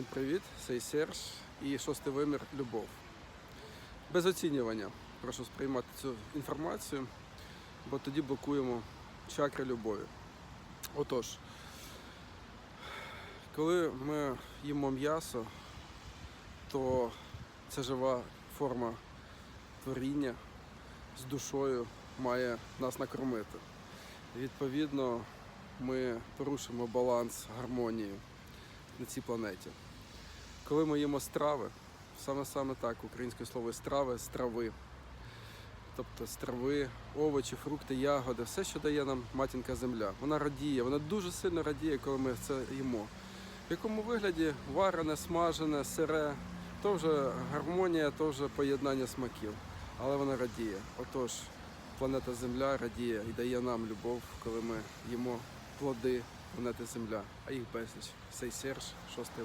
Всім привіт, це Серж і шостий вимір Любов. Без оцінювання прошу сприймати цю інформацію, бо тоді блокуємо чакри любові. Отож, коли ми їмо м'ясо, то це жива форма творіння з душою має нас накормити. Відповідно, ми порушимо баланс гармонії на цій планеті. Коли ми їмо страви, саме саме так, українське слово страви, страви. Тобто страви, овочі, фрукти, ягоди, все, що дає нам матінка земля. Вона радіє, вона дуже сильно радіє, коли ми це їмо. В якому вигляді варене, смажене, сире, то вже гармонія, то вже поєднання смаків. Але вона радіє. Отож, планета Земля радіє і дає нам любов, коли ми їмо плоди планети Земля, а їх безліч. Сей Серж, шостий